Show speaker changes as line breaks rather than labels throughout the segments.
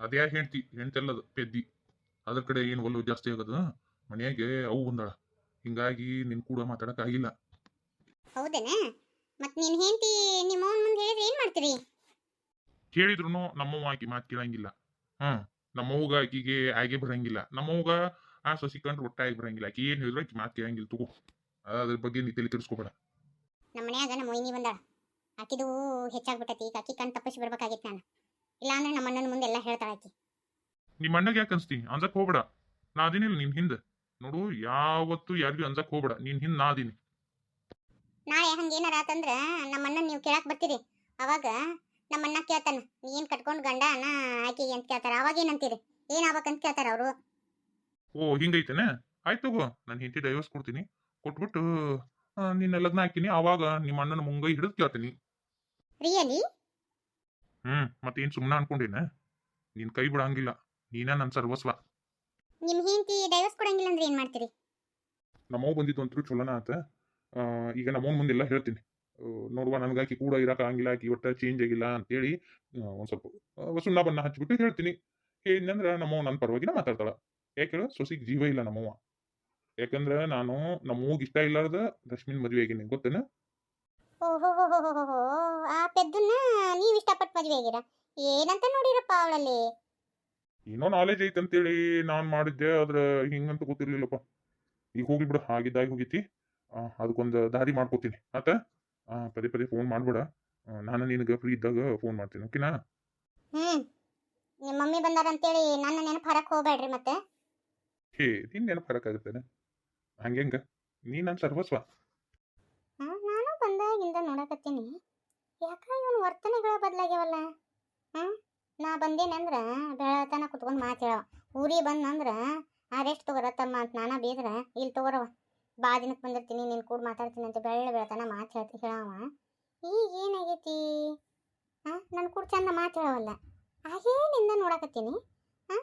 ಅದ್ಯಾ ಹೆಂಡ್ತಿ? ಹೆಂಡ್ತಿಲ್ಲದು ಪೆದ್ದಿ. ಅದ್ರ ಕಡೆ ಏನು ಒಲ್ಲು ಜಾಸ್ತಿ ಆಗದ? ಮನೆಯಾಗೆ ಅವು ಬಂದಾಳ. ಹಿಂಗಾಗಿ ನಿನ್ ಕೂಡ ಮಾತಾಡಕ್ ಆಗಿಲ್ಲ.
ಹೌದೇನ? ಮತ್ ನಿನ್ ಹೆಂಡತಿ ನಿಮ್ಮ ಅವನ ಮುಂದೆ ಹೇಳಿದ್ರೆ ಏನ್ ಮಾಡ್ತೀರಿ?
ಕೇಳಿದ್ರು ನಮ್ಮವ್ವ ಆಕಿ ಮಾತು ಕೇಳಂಗಿಲ್ಲ. ಹ್ಮ್ ನಮ್ಮವ್ಗ ಆಕಿಗೆ ಆಗೆ ಬರಂಗಿಲ್ಲ. ನಮ್ಮವ್ಗ ಆ ಸಸಿ ಕಂಡ್ರೆ ಒಟ್ಟಾಗಿ ಬರಂಗಿಲ್ಲ. ಆಕಿ ಏನ್ ಹೇಳಿದ್ರು ಆಕಿ ಮಾತು ಕೇಳಂಗಿಲ್ಲ ತಗೋ. ಅದ್ರ ಬಗ್ಗೆ ನೀ ತಲೆ ತಿಳಿಸ್ಕೊಬೇಡ
ನಮ್ಮ ಮನ್ಯಾಗ ನಮ್ಮ ಮೊಯ್ನಿ ಬಂದಾಳ. ಆಕಿದು ಹೆಚ್ಚಾಗ್ಬಿಟ್ಟತಿ. ಈಗ ಆಕಿ ಕಣ್ ತಪ್ಪಿಸಿ ಬರ್ಬೇಕಾಗಿತ್ತು ನಾನು. ಇಲ್ಲಾಂದ್ರೆ ನಮ್ಮ ಅಣ್ಣನ ಮುಂದೆ ಎಲ್ಲ ಹೇಳ್ತಾಳ ಆಕಿ.
ನಿಮ್ಮ ಅಣ್ಣಗೆ ಯಾಕೆ ಅನ್ಸ್ತಿ? ಅಂಜಕ್ ಹೋಗ್ಬೇಡ. ನಾ ಅದಿನಿಲ್ಲ ನಿನ್ ಹಿಂದ. ನೋಡು ಯಾವತ್ತು ಯಾರಿಗೂ ಅಂಜಕ್ ಹೋಗ್ಬೇಡ. ನಿನ್ ಹಿಂದ್ ನಾ ಅದೀನಿ.
ನಾಳೆ ಹಂಗೇನಾರ ಆತಂದ್ರ ನಮ್ಮ ಅಣ್ಣನ ನೀವು ಕೇಳಕ್ ಬರ್ತೀರಿ. ಅವಾಗ ನಮ್ಮ ಅಣ್ಣ ಕೇಳ್ತಾನ ನೀ ಏನ್ ಕಟ್ಕೊಂಡ್ ಗಂಡ ಅಣ್ಣ ಆಕಿಗೆ ಅಂತ ಕೇಳ್ತಾರ. ಅವಾಗ ಏನಂತೀರಿ ಏನ್ ಆಗ್ಬೇಕಂತ ಕೇಳ್ತಾರ ಅವರು?
ಓ ಹಿಂಗೈತೇನೆ ಆಯ್ತು ತಗೋ ನಾನು ಹೆಂಡತಿ ಡೈವರ್ಸ್ ಕೊಡ್ತೀನಿ. ಕೊಟ್ಬಿಟ್ಟು ನಿನ್ನ ಲಗ್ನ ಹಾಕಿನಿ ಅವಾಗ ನಿಮ್ಮ ಅಣ್ಣನ ಮುಂಗೈ ಹಿಡಿದು ಕೇಳ್ತೀನಿ.
ರಿಯಲಿ
ಹ್ಮ್ ಮತ್ತೇನ್ ಸುಮ್ಮನೆ ಅನ್ಕೊಂಡೇನ? ನಿನ್ ಕೈ ಬಿಡಂಗಿಲ್ಲ. ನೀನ ನನ್ ಸರ್ವಸ್ವ.
ನಿಮ್ ಹೆಂಡತಿ ಡೈವರ್ಸ್ ಕೊಡಂಗಿಲ್ಲ ಅಂದ್ರೆ ಏನ್ ಮಾಡ್ತೀರಿ?
ನಮ್ಮವ್ ಬಂದಿದ್ದು ಅಂತೂ ಚಲೋನ ಆತ. ಆ, ಈಗ ನಮ್ಮವ್ನ ಮುಂದೆಲ್ಲ ಹೇಳ್ತೀನಿ. ಆ, ನೋಡುವ ನನ್ಗಾಕಿ ಕೂಡ ಇರಕ ಆಗಂಗಿಲ್ಲ ಆಕಿ ಒಟ್ಟ ಚೇಂಜ್ ಆಗಿಲ್ಲ ಅಂತೇಳಿ ಆ, ಒಂದ್ ಸ್ವಲ್ಪ ಆ, ಸುಣ್ಣ ಬಣ್ಣ ಹಚ್ಬಿಟ್ಟು ಹೇಳ್ತೀನಿ. ಹೇಳಿದ್ನಂದ್ರ ನಮ್ಮವ್ ನನ್ನ ಪರವಾಗಿನ ಮಾತಾಡ್ತಾಳ. ಯಾಕೆ ಹೇಳು ಸೊಸಿಗ್ ಜೀವ ಇಲ್ಲ ನಮ್ಮವ್ವ. ಯಾಕಂದ್ರೆ ನಾನು ನಮ್ಮವ್ಗ ಇಷ್ಟ ಇಲ್ಲಾರ್ದ ರಶ್ಮಿನ್ ಮದ್ವೆ ಆಗಿನಿ ಗೊತ್ತೇನ?
ಓಹೋ ಆ ಪೆದ್ದನ್ನ ನೀವ್ ಇಷ್ಟಪಟ್ಟು ಮದುವೆ ಆಗಿರ? ಏನಂತ ನೋಡಿರಪ್ಪ ಅವಳಲ್ಲಿ?
ಏನೋ ನಾಲೆಜ್ ಐತೆ ಅಂತೇಳಿ ನಾನು ಮಾಡಿದ್ದೆ ಆದ್ರೆ ಹಿಂಗಂತ ಗೊತ್ತಿರ್ಲಿಲ್ಲಪ್ಪ. ಈಗ ಹೋಗ್ಲಿ ಬಿಡು ಆಗಿದ್ದಾಗಿ ಹೋಗಿತಿ. ಅದಕ್ಕೊಂದು ದಾರಿ ಮಾಡ್ಕೋತೀನಿ. ಆತ ಪದೇ ಪದೇ ಫೋನ್ ಮಾಡ್ಬೇಡ. ನಾನು ನಿನಗೆ ಫ್ರೀ ಇದ್ದಾಗ ಫೋನ್ ಮಾಡ್ತೀನಿ ಓಕೆನಾ
ಹ್ಮ್. ನಿಮ್ಮ ಮಮ್ಮಿ ಬಂದಾರ ಅಂತೇಳಿ ನನ್ನ ನೆನಪು ಹರಕ್ ಹೋಗ್ಬೇಡ್ರಿ ಮತ್ತೆ.
ಹೇ ನಿನ್ ನೆನಪು ಬರಕ್ಕಾಗುತ್ತೇನೆ ಹಂಗೆಂಗ? ನೀ ನನ್ನ ಸರ್ವಸ್ವ.
ಬಂದಾಗಿಂದ ನೋಡಕತ್ತೀನಿ ಯಾಕ ಇವನ್ ವರ್ತನೆಗಳ ಬದಲಾಗ್ಯಾವಲ್ಲ? ಹಾ? ನಾ ಬಂದೇನಂದ್ರ ಬೆಳತನ ಕುತ್ಕೊಂಡ್ ಮಾತು ಹೇಳವ. ಊರಿಗೆ ಬಂದಂದ್ರ ರೆಸ್ಟ್ ತಗೋರ ತಮ್ಮ ಅಂತ ನಾನ ಬೇದ್ರ ಇಲ್ಲಿ ತಗೋರವ ಬಾ ದಿನಕ್ಕೆ ಬಂದಿರ್ತೀನಿ, ನಿನ್ ಕೂಡ ಮಾತಾಡ್ತೀನಿ ಅಂತ ಬೆಳ್ಳ ಬೆಳತನ ಮಾತು ಹೇಳ್ತಿ ಹೇಳವ. ಈಗ ಏನಾಗೈತಿ? ಹಾ? ನನ್ನ ಕೂಡ ಚಂದ ಮಾತು ಹೇಳವಲ್ಲ. ಆಗೇನಿಂದ ನೋಡಾಕತ್ತೀನಿ. ಹಾ?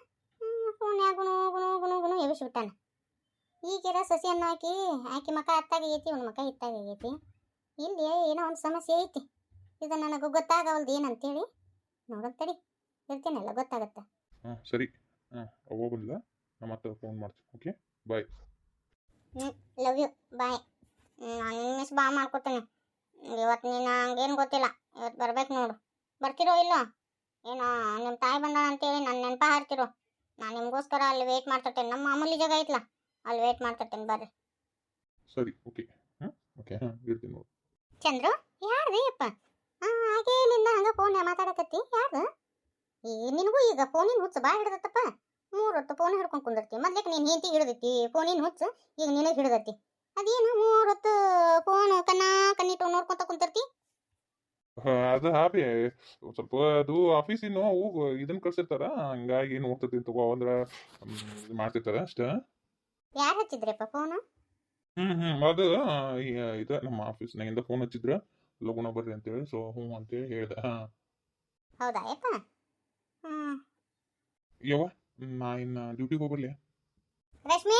ಫೋನ್ಯಾಗ ಗುಣು ಗುಣು ಗುಣು ಗುಣು ಎಬ್ಬಿಸ್ಬಿಟ್ಟಾನ ಈಗಿರ ಸಸಿ ಅನ್ನ ಹಾಕಿ ಆಕಿ ಮಕ ಹತ್ತಾಗೈತಿ ಅವ್ನ ಮಕ ಹಿತ್ತಾಗೈತಿ ಇಲ್ಲಿ ಏನೋ ಒಂದು ಸಮಸ್ಯೆ ಐತಿ. ಇದು ನನಗೆ ಗೊತ್ತಾಗವಲ್ದು ಏನಂತೇಳಿ. ನೋಡಂತಡಿ ಇರ್ತೀನಲ್ಲ ಗೊತ್ತಾಗತ್ತೆ?
ಹಾಂ ಸರಿ. ಹಾಂ ಹೋಗೋದಿಲ್ಲ ನಮ್ಮ ಹತ್ರ ಫೋನ್ ಮಾಡ್ತೀನಿ. Okay bye
love you bye ನಾನು ಮಿಸ್ ಬಾ ಮಾಡ್ಕೊತೀನಿ. ಇವತ್ತು ನೀನು ಹಂಗೇನು ಗೊತ್ತಿಲ್ಲ. ಇವತ್ತು ಬರ್ಬೇಕು ನೋಡು. ಬರ್ತಿರೋ ಇಲ್ಲೋ? ಏನೋ ನಿಮ್ಮ ತಾಯಿ ಬಂದ ಅಂತೇಳಿ ನನ್ನ ನೆನಪ ಹಾರ್ತಿರೋ. ನಾನು ನಿಮಗೋಸ್ಕರ ಅಲ್ಲಿ ವೇಟ್ ಮಾಡ್ತಿರ್ತೇನೆ. ನಮ್ಮ ಮಾಮೂಲಿ ಜಾಗ ಐತ್ಲ? ಅಲ್ಲಿ ವೇಟ್ ಮಾಡ್ತಿರ್ತೇನೆ ಬರ್ರಿ.
ಸರಿ ಓಕೆ ಹಾಂ ಓಕೆ ಹಾಂ ಇರ್ತೀನಿ ನೋಡು.
ಚಂದ್ರು? ಯಾರ್ದು ಅಪ್ಪ ಆ, ಹಾಗೆ ನಿನ್ನ ಹಂಗ ಫೋನ್ ಮಾತಾಡಕತ್ತಿ. ಯಾರು ಏ ನಿನಗೂ ಈಗ ಫೋನಿನ ಹುಚ್ಚು ಬಾ ಹಿಡ್ದತ್ತಪ್ಪ. ಮೂರು ಹೊತ್ತು ಫೋನ್ ಹಿಡ್ಕೊಂಡು ಕುಂದಿರ್ತಿ. ಮೊದ್ಲಿಕ್ಕೆ ನೀನು ಹೆಂಡತಿ ಹಿಡ್ದೈತಿ ಫೋನಿನ ಹುಚ್ಚು ಈಗ ನಿನಗೆ ಹಿಡ್ದೈತಿ ಅದೇನು ಮೂರು ಹೊತ್ತು ಫೋನ್ ಕಣ್ಣ ಕಣ್ಣಿಟ್ಟು ನೋಡ್ಕೊಂತ ಕುಂತಿರ್ತಿ?
ಹಾ, ಅದು ಹಾಬಿ ಸ್ವಲ್ಪ ಅದು ಆಫೀಸಿನ ಇದನ್ನ ಕಳ್ಸಿರ್ತಾರ ಹಂಗಾಗಿ ನೋಡ್ತಿರ್ತೀನಿ ತಗೋ ಅಂದ್ರ ಮಾಡ್ತಿರ್ತಾರ ಅಷ್ಟ.
ಯಾರು ಹಚ್ಚಿದ್ರಪ್ಪ ಫೋನು
ಹ್ಮ್ ಹ್ಮ್ ಅದು ಈ, ಇದ ನಮ್ಮ ಆಫೀಸ್ನಾಗಿಂದ ಫೋನ್ ಹಚ್ಚಿದ್ರ ಲಗುಣ ಬರ್ರಿ ಅಂತೇಳಿ ಸೊ ಹ್ಞೂ ಅಂತೇಳಿ ಹೇಳ್ದೆ ಹಾ
ಹೌದಾ ಯಪ್ಪ ಹ್ಮ್
ಯವ್ವ ನಾ ಇನ್ನ ಡ್ಯೂಟಿಗೆ ಹೋಗ್ಬರ್ಲಿ
ರಶ್ಮಿ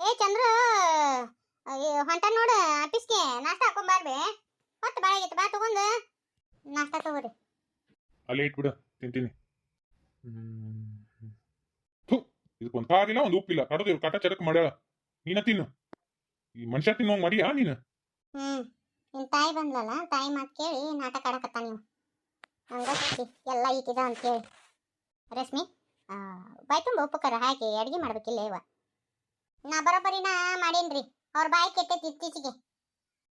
ಏ ಚಂದ್ರು ಹೊಂಟ ನೋಡು ಆಫೀಸ್ಗೆ ನಾಷ್ಟ ಹಾಕೊಂಬಾರ್ಬೆ ಹೊತ್ತು ಬಾಳಾಗೈತೆ ಬಾ ತಗೊಂಡು ನಾಷ್ಟ ತಗೋರಿ
ಅಲ್ಲೇ ಇಟ್ಬಿಡ ತಿಂತೀನಿ ಹ್ಮ್ ಇದಕ್ಕೊಂದು ಕಾರಿಲ್ಲ ಒಂದು ಉಪ್ಪಿಲ್ಲ ಕಡದು ಕಾಟ ಚರಕ್ ಮಾಡ್ಯಾಳ ನೀನ ತಿನ್ನು ಈ ಮನುಷ್ಯ ತಿನ್ನೋಂಗ್ ಮರಿಯಾ ನೀನು?
ಹ್ಮ್. ನಿನ್ ತಾಯಿ ಬಂದ್ಲಲ್ಲ ತಾಯಿ ಮಾತು ಕೇಳಿ ನಾಟಕ ಆಡಕತ್ತ ನೀವು ಹಂಗಾಗಿ ಎಲ್ಲ ಈಟಿದ ಅಂತ ಹೇಳಿ ರಶ್ಮಿ ಬಾಯ್ ತುಂಬ ಉಪಕಾರ ಹಾಕಿ ಅಡಿಗೆ ಮಾಡ್ಬೇಕಿಲ್ಲ ಇವ? ನಾ ಬರೋಬ್ಬರಿನ ಮಾಡೇನ್ರಿ ಅವ್ರ ಬಾಯಿ ಕೆಟ್ಟೈತಿ ಇತ್ತೀಚೆಗೆ.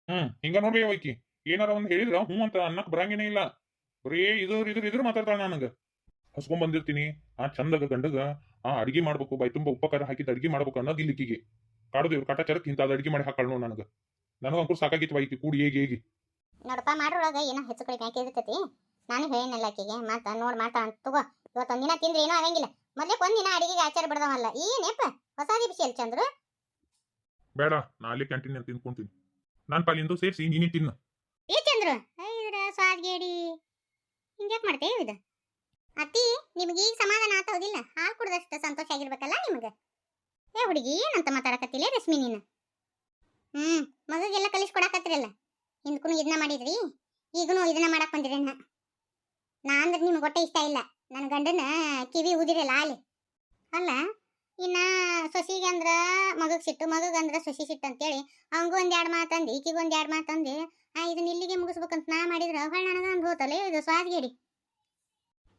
ಹ್ಮ್ ಹಿಂಗ ನೋಡ್ರಿ ಅವೈಕಿ ಏನಾರ ಒಂದ್ ಹೇಳಿದ್ರ ಹ್ಞೂ ಅಂತ ಅನ್ನಕ್ ಬರಂಗೇನೇ ಇಲ್ಲ. ಬರೀ ಇದ್ರ ಇದ್ರ ಇದ್ರ ಮಾತಾಡ್ತಾಳ ನನಗ. ಹಸ್ಕೊಂಡ್ ಬಂದಿರ್ತೀನಿ ಆ ಚಂದಗ ಗಂಡಗ ಆ ಅಡಿಗೆ ಮಾಡ್ಬೇಕು ಬಾಯ್ ತುಂಬ ಉಪಕಾರ ಹಾಕಿದ ಅಡಿಗೆ ಮಾಡ್ಬೇಕು ಅನ್ನೋದು ಇಲ್ಲಿಕ್ಕಿಗೆ. ಕಾಡದು ಇವ್ರು ಕಟ ಚರಕ್ ಇಂತ ಅಡಿಗೆ ಮಾಡಿ ಹಾಕಳ್ ನೋಡ್ ನನಗ. ನನಗ ಅಂಕುರ್ ಸಾಕಾಗಿತ್ತು ಬೈಕಿ ಕೂಡಿ ಹೇಗೆ ಹೇಗಿ
ನೋಡಪ್ಪ ಮಾಡ್ರೊಳಗ ಏನೋ ಹೆಚ್ಚು ಕಡಿಮೆ ಹಾಕಿ ಇರ್ತೈತಿ? ನಾನು ಹೇಳಿನಲ್ಲ ಆಕೆಗೆ ಮಾತ ನೋಡ್ ಮಾತಾ ಅಂತ ತಗೋ. ಇವತ್ತು ಒಂದಿನ ತಿಂದ್ರೆ ಏನೂ ಆಗಂಗಿಲ್ಲ. ಮೊದ್ಲೇ ಒಂದಿನ ಅಡಿಗೆಗೆ ಆಚಾರ ಬಿಡದವಲ್ಲ ಏನೇಪ್ಪ? ಹೊಸಾದಿ ಬಿಸಿ ಚಂದ್ರು?
ಬೇಡ ನಾ ಅಲ್ಲಿ ಕ್ಯಾಂಟೀನ್ ತಿನ್ಕೊಂತೀನಿ ನಾನು ಪಾಲಿಂದು ಸೇರಿಸಿ ನೀನೇ ತಿನ್ನು.
ಏ ಚಂದ್ರು? ಇದ್ರ ಸ್ವಾದ್ಗೇಡಿ ಹಿಂಗ್ಯಾಕ್ ಮಾಡ್ತೇವೆ ಇದು ಅತ್ತಿ ನಿಮ್ಗೆ ಈಗ ಸಮಾಧಾನ ಆತೋದಿಲ್ಲ? ಹಾಲು ಕುಡ್ದಷ್ಟು ಸಂತೋಷ ಆಗಿರ್ಬೇಕಲ್ಲ ನಿಮ್ಗೆ? ಏ, ಹುಡುಗಿ, ಏನಂತ ಮಾತಾಡಕತ್ತಿಲ್ಲ ರಶ್ಮಿ ನೀನು? ಹ್ಮ್, ಮಗಗೆಲ್ಲ ಕಲಿಸ್ಕೊಡಕತ್ತಿರಲ್ಲ ಹಿಂದ್ಕೂ ಇದನ್ನ ಮಾಡಿದ್ರಿ, ಈಗನು ಇದನ್ನ ಮಾಡಕ್ ಬಂದಿರೇನ ನಾ. ಅಂದ್ರೆ ನಿಮ್ಗೆ ಹೊಟ್ಟೆ ಇಷ್ಟ ಇಲ್ಲ. ನನ್ನ ಗಂಡನ ಕಿವಿ ಊದಿರಲ್ಲ ಅಲ್ಲಿ. ಅಲ್ಲ, ಇನ್ನ ಸೊಸಿಗೆ ಅಂದ್ರ ಮಗಗ್ ಸಿಟ್ಟು ಮಗಗಂದ್ರ ಸೊಸಿ ಸಿಟ್ಟು ಅಂತೇಳಿ, ಅವಂಗೂ ಒಂದು ಎರಡು ಮಾತಂದು ಈಕಿಗೂ ಒಂದ್ ಎರಡು ಮಾತಂದು ಆ, ಇದನ್ನ ಇಲ್ಲಿಗೆ ಮುಗಿಸ್ಬೇಕಂತ ನಾ ಮಾಡಿದ್ರ ಹೊಳ್ ನನಗೆ ಅಂದ್ ಹೋತಲ್ಲ ಇದು ಸ್ವಾದ್ಗೇಡಿ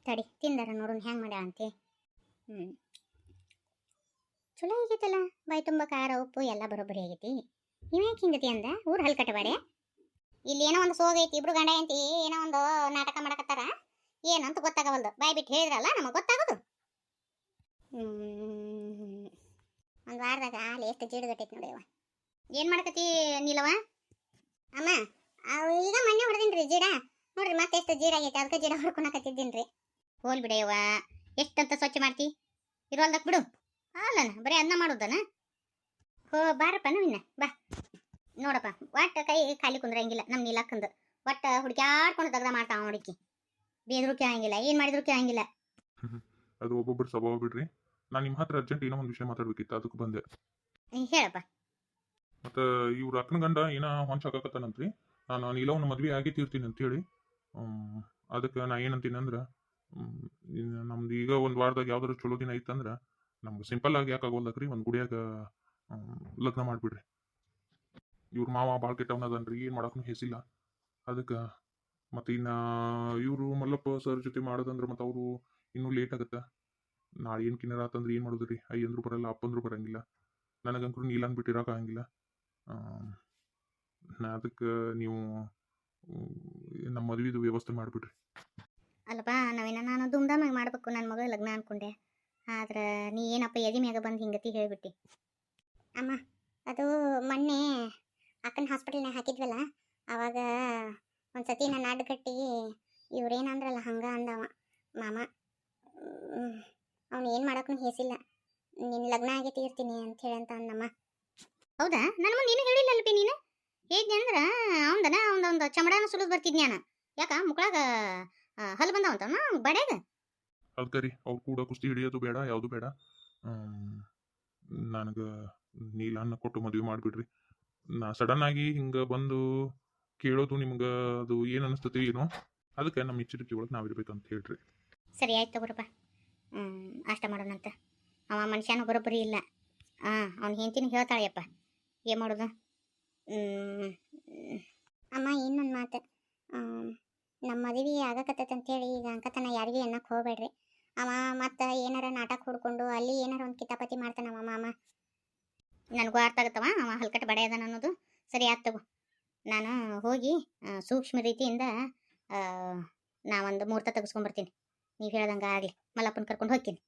ತಡಿ, ತಿಂದಾರ ನೋಡೋಣ ಹೆಂಗೆ ಮಾಡ್ಯಾಳ ಅಂತೆ ಹ್ಮ್. ಚಲೋ ಆಗೈತಲ್ಲ? ಬಾಯಿ ತುಂಬ ಖಾರ, ಉಪ್ಪು ಎಲ್ಲ ಬರೋಬ್ಬರಿ ಆಗೈತಿ. ಇವ್ಯಾಕೆ ಹಿಂಗತಿ ಅಂದ? ಊರು ಹಲ್ ಬಾಡೆ ಇಲ್ಲಿ ಏನೋ ಒಂದು ಸೋಗೈತಿ ಇಬ್ರು ಗಂಡ ಅಂತಿ ಏನೋ ಒಂದು ನಾಟಕ ಮಾಡಕತ್ತಾರ. ಏನಂತ ಗೊತ್ತಾಗವಲ್ದು. ಬಾಯಿ ಬಿಟ್ಟು ಹೇಳಿದ್ರಲ್ಲ, ನಮಗೆ ಗೊತ್ತಾಗೋದು. ಒಂದು ವಾರದಾಗ ಅಲ್ಲಿ ಎಷ್ಟು ಜೀಡುಗಟ್ಟೈತಿ ನೋಡಿ ಏನು ಮಾಡಕತ್ತಿ ನೀಲವ ಅಮ್ಮ ಈಗ ಮೊನ್ನೆ ಹೊಡೆದಿನ್ರಿ ಜೀಡ. ನೋಡ್ರಿ ಮತ್ತೆ ಎಷ್ಟು ಜೀಡ ಆಗೈತೆ ಅದಕ್ಕೆ ಜೀಡ ಹೊಡ್ಕೊಳಕತ್ತಿದ್ದೀನ್ರಿ ಹೋಲ್ ಬಿಡೆಯವ್ವ ಎಷ್ಟಂತ ಸ್ವಚ್ಛ ಮಾಡ್ತಿ? ಇರೋಲ್ದಕ್ಕೆ ಬಿಡು. ಅಲ್ಲನ ಬರೀ ಅನ್ನ ಮಾಡೋದನ? ಹೋ ಬಾರಪ್ಪ ಇನ್ನ ಬಾ. ನೋಡಪ್ಪ ಒಟ್ಟ ಕೈ ಖಾಲಿ ಕುಂದ್ರಂಗಿಲ್ಲ ನಮ್ಮ ನೀಲಕ್ಕಂದು. ಒಟ್ಟ ಹುಡುಕ್ಯಾಡ್ಕೊಂಡು ತೆಗ್ದ ಮಾಡ್ತಾವ ಹುಡುಕಿ. ಬೇದ್ರು ಕೇಳಂಗಿಲ್ಲ ಏನ್ ಮಾಡಿದ್ರು ಕೇಳಂಗಿಲ್ಲ.
ಅದು ಒಬ್ಬೊಬ್ಬರ ಸ್ವಭಾವ ಬಿಡ್ರಿ. ನಾನು ನಿಮ್ಮ ಹತ್ರ ಅರ್ಜೆಂಟ್ ಏನೋ ಒಂದು ವಿಷಯ ಮಾತಾಡ್ಬೇಕಿತ್ತು ಅದಕ್ಕೆ ಬಂದೆ.
ಹೇಳಪ್ಪ.
ಮತ್ತು ಇವ್ರ ಅಕ್ಕನ ಗಂಡ ಏನ ಹೊಂಚ ಹಾಕಕತ್ತಾನಂತ್ರಿ. ನಾನು ನೀಲವನ್ನ ಮದ್ವೆ ಆಗಿ ತೀರ್ತೀನಿ ಅಂತೇಳಿ ಅದಕ್ಕೆ ನಾ ಏನಂತೀನಿ ಅಂದ್ರೆ ನಮ್ದು ಈಗ ಒಂದು ವಾರದಾಗ ಯಾವ್ದಾರು ಚಲೋ ದಿನ ಐತಂದ್ರೆ ನಮ್ಗೆ ಸಿಂಪಲ್ ಆಗಿ ಯಾಕೆ ಆಗೋಲ್ಲಕ್ರಿ ಒಂದು ಗುಡಿಯಾಗ ಲಗ್ನ ಮಾಡಿಬಿಡ್ರಿ. ಇವ್ರ ಮಾವ ಭಾಳ ಕೆಟ್ಟವನದನ್ರಿ ಏನು ಮಾಡೋಕ್ಕೂ ಹೆಸಿಲ್ಲ. ಅದಕ್ಕೆ ಮತ್ತು ಇನ್ನು ಇವರು ಮಲ್ಲಪ್ಪ ಸರ್ ಜೊತೆ ಮಾಡೋದಂದ್ರೆ ಮತ್ತು ಅವರು ಇನ್ನೂ ಲೇಟ್ ಆಗುತ್ತೆ. ನಾಳೆ ಏನು ಕಿನ್ನರ ಆತಂದ್ರೆ ಏನು ಮಾಡೋದು ರೀ ಅಯ್ಯಂದ್ರು ಬರಲ್ಲ ಅಪ್ಪಂದ್ರೂ ಬರಂಗಿಲ್ಲ. ನನಗಂತೂ ನೀಲನ್ ಬಿಟ್ಟಿರೋಕೆ ಆಗಂಗಿಲ್ಲ. ನಾ ಅದಕ್ಕೆ ನೀವು ನಮ್ಮ ಮದುವೆದು ವ್ಯವಸ್ಥೆ ಮಾಡಿಬಿಡ್ರಿ.
ಅಲ್ಲಪ್ಪ ನಾವೇನ ನಾನು ಧೂಮ್ಧಾಮಾಗಿ ಮಾಡಬೇಕು ನನ್ನ ಮಗಳ ಲಗ್ನ ಅನ್ಕೊಂಡೆ. ಆದ್ರೆ ನೀ ಏನಪ್ಪ ಎದಿ ಮ್ಯಾಗ ಬಂದು ಹಿಂಗತಿ ಹೇಳ್ಬಿಟ್ಟಿ. ಅಮ್ಮ, ಅದು ಮೊನ್ನೆ ಅಕ್ಕನ ಹಾಸ್ಪಿಟಲ್ನಾಗ ಹಾಕಿದ್ವಲ್ಲ, ಅವಾಗ ಒಂದ್ಸತಿ ನನ್ನ ಅಡ್ಡಗಟ್ಟಿ ಇವ್ರೇನಂದ್ರಲ್ಲ ಹಂಗ ಅಂದವ. ಮಾಮ ಅವನು ಏನು ಮಾಡೋಕ್ಕೂ ಹೇಸಿಲ್ಲ. ನಿನ್ನ ಲಗ್ನ ಆಗೈತಿ ಇರ್ತೀನಿ ಅಂತ ಹೇಳಿ ಅಂತ ಅಂದಮ್ಮ. ಹೌದಾ? ನನ್ನ ಮುಂದೆ ಏನು ಹೇಳಿಲ್ಲ ಅಲ್ಪಿ ನೀನು? ಹೇಳಿದ್ನಿ ಅಂದ್ರೆ ಅವಂದನ ಒಂದು ಚಮಡಾನ ಸುಲಿದು ನಾನು ಯಾಕ ಮುಕ್ಕಳಾಗ ಹಲ್ ಬಂದಾವಂತ ಬಡ್ಯಾಗ?
ಅದಕ್ಕೆ ರೀ ಅವ್ರು ಕೂಡ ಕುಸ್ತಿ ಹಿಡಿಯೋದು ಬೇಡ, ಯಾವುದು ಬೇಡ. ನನಗೆ ನೀಲನ್ನ ಕೊಟ್ಟು ಮದುವೆ ಮಾಡಿಬಿಡ್ರಿ. ನಾ ಸಡನ್ ಆಗಿ ಹಿಂಗೆ ಬಂದು ಕೇಳೋದು ನಿಮ್ಗೆ ಅದು ಏನು ಅನಿಸ್ತತಿ ಏನೋ, ಅದಕ್ಕೆ ನಮ್ಮ ಎಚ್ಚರಿಕೆ ಒಳಗೆ ನಾವಿರ್ಬೇಕಂತ ಹೇಳ್ರಿ.
ಸರಿ, ಆಯ್ತು ತಗೋರಪ್ಪ ಅಷ್ಟ ಮಾಡೋಣಂತ ಅವ ಮನುಷ್ಯನ ಬರೋಬ್ಬರಿ ಇಲ್ಲ. ಹಾಂ, ಅವ್ನ ಹೆಂಡತಿನ ಹೇಳ್ತಾಳೆಯಪ್ಪ ಏನು ಮಾಡೋದು. ಅಮ್ಮ, ಇನ್ನೊಂದು ಮಾತು. ನಮ್ಮ ಮದುವೆ ಆಗಕತ್ತೈತೆ ಅಂತೇಳಿ ಈಗ ಅಂಕತನ ಯಾರಿಗೂ ಅನ್ನಕ್ಕೆ ಹೋಗ್ಬೇಡ್ರಿ. ಅವ ಮತ್ತೆ ಏನಾರ ನಾಟಕ ಹುಡ್ಕೊಂಡು ಅಲ್ಲಿ ಏನಾರ ಒಂದು ಕಿತಾಪತಿ ಮಾಡ್ತಾನವ ಮಾಮ. ನನಗೂ ಅರ್ಥ ಆಗತ್ತವ, ಅವ ಹಲ್ಕಟ್ಟು ಬಡ ಅದಾನ ಅನ್ನೋದು. ಸರಿ, ಆತ್ ತಗೋ. ನಾನು ಹೋಗಿ ಸೂಕ್ಷ್ಮ ರೀತಿಯಿಂದ ನಾ ಒಂದು ಮುಹೂರ್ತ ತೆಗೆಸ್ಕೊಂಬರ್ತೀನಿ ನೀವು ಹೇಳ್ದಂಗೆ ಆಗಲಿ. ಮಲ್ಲಪ್ಪನ ಕರ್ಕೊಂಡು ಹೋಗ್ತೀನಿ.